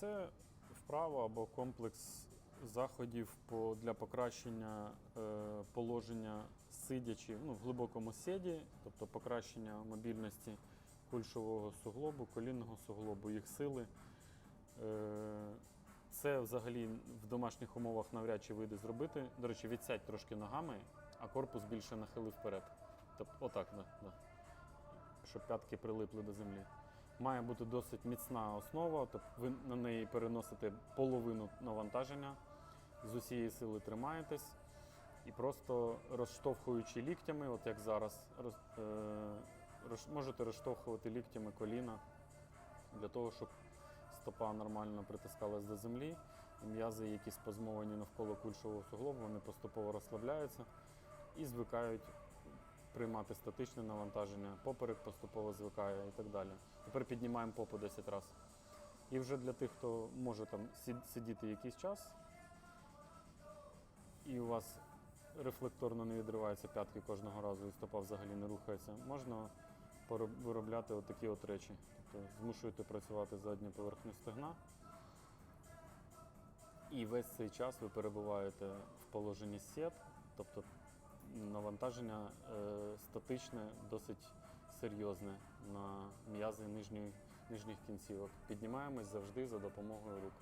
Це вправа або комплекс заходів по, для покращення е, положення сидячи ну, в глибокому сіді, тобто покращення мобільності кульшового суглобу, колінного суглобу, їх сили. Е, це взагалі в домашніх умовах навряд чи вийде зробити. До речі, відсядь трошки ногами, а корпус більше нахили вперед. Тобто, отак, да, да. щоб п'ятки прилипли до землі. Має бути досить міцна основа, тобто ви на неї переносите половину навантаження, з усієї сили тримаєтесь і просто розштовхуючи ліктями, от як зараз, роз, е, можете розштовхувати ліктями коліна для того, щоб стопа нормально притискалась до землі, м'язи, які спазмовані навколо кульшового суглобу, вони поступово розслабляються і звикають приймати статичне навантаження, поперек поступово звикає і так далі. Тепер піднімаємо попу 10 разів. І вже для тих, хто може там сидіти якийсь час, і у вас рефлекторно не відриваються п'ятки кожного разу і стопа взагалі не рухається, можна виробляти отакі от речі. Тобто змушуєте працювати задню поверхню стегна. І весь цей час ви перебуваєте в положенні сет, тобто навантаження е, статичне, досить серйозне на м'язи нижніх кінцівок. Піднімаємось завжди за допомогою рук.